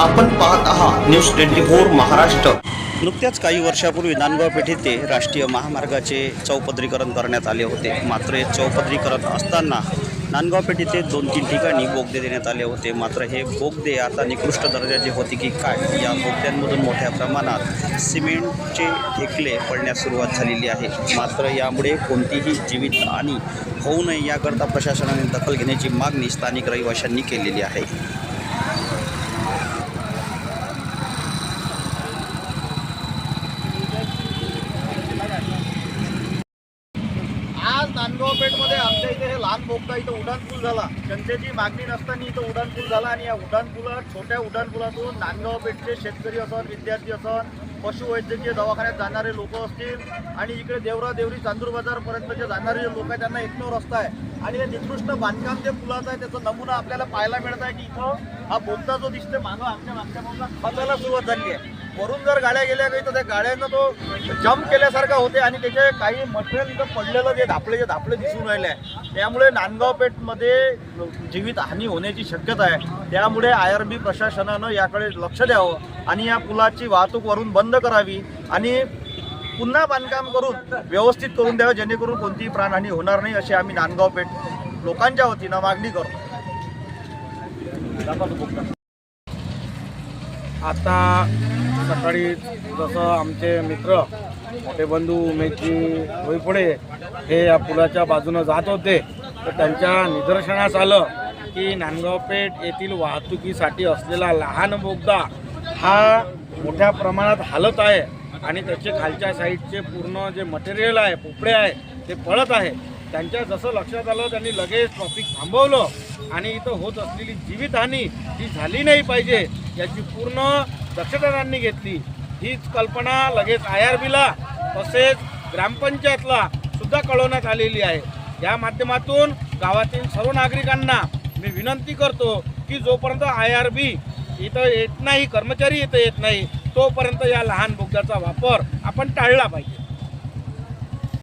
आपण पाहत आहात न्यूज ट्वेंटी फोर महाराष्ट्र. नुकत्याच काही वर्षापूर्वी नांदगाव पेठ येथे राष्ट्रीय महामार्गाचे चौपदरीकरण करण्यात आले होते. मात्र हे चौपदरीकरण असताना नांदगाव पेठ येथे दोन तीन ठिकाणी बोगदे देण्यात आले होते. मात्र हे बोगदे आता निकृष्ट दर्जाचे होते की काय? या बोगद्यांमधून मोठ्या प्रमाणात सिमेंटचे ठेकले पडण्यास सुरुवात झालेली आहे. मात्र यामुळे कोणतीही जीवित आणि होऊ नये याकरता प्रशासनाने दखल घेण्याची मागणी स्थानिक रहिवाशांनी केलेली आहे. आज नांदगावपेठमध्ये आमच्या इथे हे लहान बोगदा इथं उड्डाणपूल झाला. जनतेची मागणी नसताना इथं उड्डाणपूल झाला आणि या उड्डाणपुलात छोट्या उड्डाणपुलातून नांदगावपेठचे शेतकरी असन विद्यार्थी असन पशुवैद्यकीय दवाखान्यात जाणारे लोक असतील आणि इकडे देवरा देवरी चांदूर बाजारपर्यंत जे जाणारे जे लोक आहेत त्यांना एकमेव रस्ता आहे. आणि हे निकृष्ट बांधकाम जे पुलाचं आहे त्याचा नमुना आपल्याला पाहायला मिळत आहे की इथं हा बोगदा जो दिसते मागं आमच्या मागच्या बाजूला खचायला सुरुवात झाली आहे. वरून जर गाड्या गेल्या काही तर त्या गाड्यांना तो जम्प केल्यासारखा होते आणि त्याचे काही मटेरियल इथं पडलेलं जे धापले जे धापळे दिसून राहिले आहे. त्यामुळे नांदगाव पेठमध्ये जीवित हानी होण्याची शक्यता आहे. त्यामुळे आय आर बी प्रशासनानं याकडे लक्ष द्यावं आणि या पुलाची वाहतूक वरून बंद करावी आणि पुन्हा बांधकाम करून व्यवस्थित करून द्यावं जेणेकरून कोणतीही प्राणहानी होणार नाही अशी आम्ही नांदगाव पेठ लोकांच्या वतीनं मागणी करतो. आता सकाळी जसं आमचे मित्र मोठे बंधू उमेदजी भोईपुढे हे या पुलाच्या बाजूनं जात होते. तर त्यांच्या निदर्शनास आलं की नांदगावपेठ येथील वाहतुकीसाठी असलेला लहान बोगदा हा मोठ्या प्रमाणात हालत आहे आणि त्याचे खालच्या साईडचे पूर्ण जे मटेरियल आहे पोपडे आहे ते पळत आहे. त्यांच्या जसं लक्षात आलं त्यांनी लगेच ट्रॉफिक थांबवलं आणि इथं होत असलेली जीवितहानी ही झाली नाही पाहिजे याची पूर्ण दक्षता त्यांनी घेतली. हीच कल्पना लगेच आय आर बीला तसेच ग्रामपंचायतला सुद्धा कळवण्यात आलेली आहे. या माध्यमातून गावातील सर्व नागरिकांना मी विनंती करतो की जोपर्यंत आय आर बी इथं येत नाही कर्मचारी इथं येत नाही तोपर्यंत या लहान बोगद्याचा वापर आपण टाळला पाहिजे.